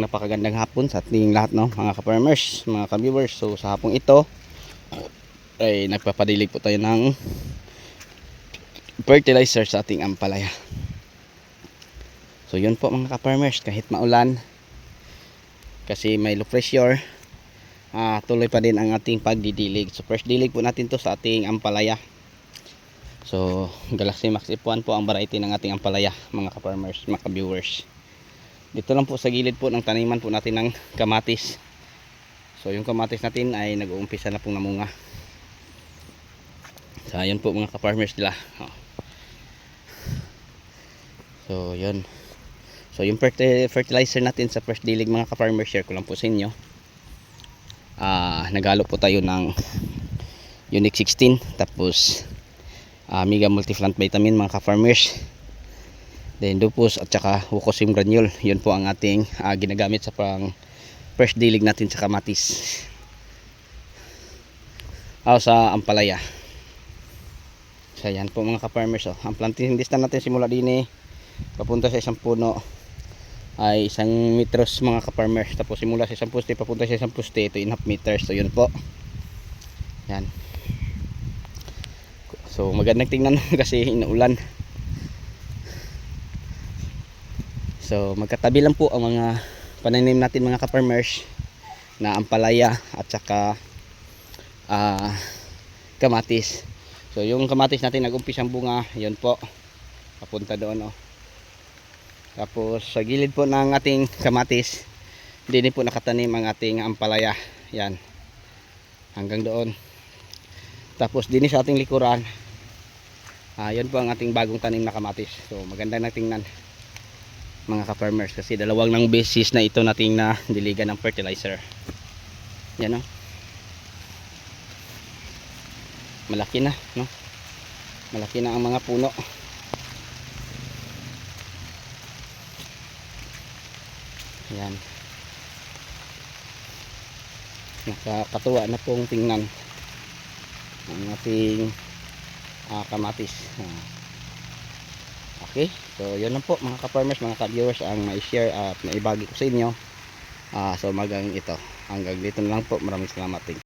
napakagandang hapon sa ating lahat no, mga ka-farmers, mga ka-viewers. So sa hapong ito ay nagpapadilig po tayo ng fertilizer sa ating ampalaya. So yun po mga ka-farmers, kahit maulan kasi may low pressure, ah, tuloy pa din ang ating pagdidilig. So first dilig po natin to sa ating ampalaya. So Galaxy Max F1 po ang variety ng ating ampalaya mga ka-farmers, mga ka-viewers. Dito lang po sa gilid po ng taniman po natin ng kamatis. So yung kamatis natin ay nag-uumpisa na pong namunga. So ayun po mga ka-farmers nila. So yun. So yung ferti- fertilizer natin sa first dilig mga ka-farmers share ko lang po sa inyo. Ah, nagalo po tayo ng Unique 16 tapos ah, Mega Multiplant Vitamin mga ka-farmers. Then dupos at saka Wukosim granule. Yun po ang ating ah, ginagamit sa pang first dilig natin sa kamatis. O sa ampalaya. So yan po mga ka-farmers. Oh. Ang planting distance natin simula din eh, papunta sa isang puno ay isang meters mga ka-farmers. Tapos simula sa isang poste papunta sa isang poste ito in half meters. So yun po. Yan. So magandang tingnan kasi inuulan. So magkatabi lang po ang mga pananim natin mga ka-farmers na ampalaya at saka ah, kamatis. So yung kamatis natin nag-umpisang bunga, yun po. Papunta doon oh. Tapos sa gilid po ng ating kamatis, din po nakatanim ang ating ampalaya. Yan. Hanggang doon. Tapos din sa ating likuran, yun po ang ating bagong tanim na kamatis. So maganda na tingnan mga ka-farmers kasi dalawang ng basis na ito nating na diligan ng fertilizer. Yan oh. Malaki na, no? Malaki na ang mga puno. Yan. Nakakatuwa na pong tingnan ang ating ah, kamatis. Ah. Okay, so yun lang po mga ka-farmers, mga ka-viewers ang ma-share at maibagi ko sa inyo. Ah, so magang ito. Hanggang dito na lang po. Maraming salamat.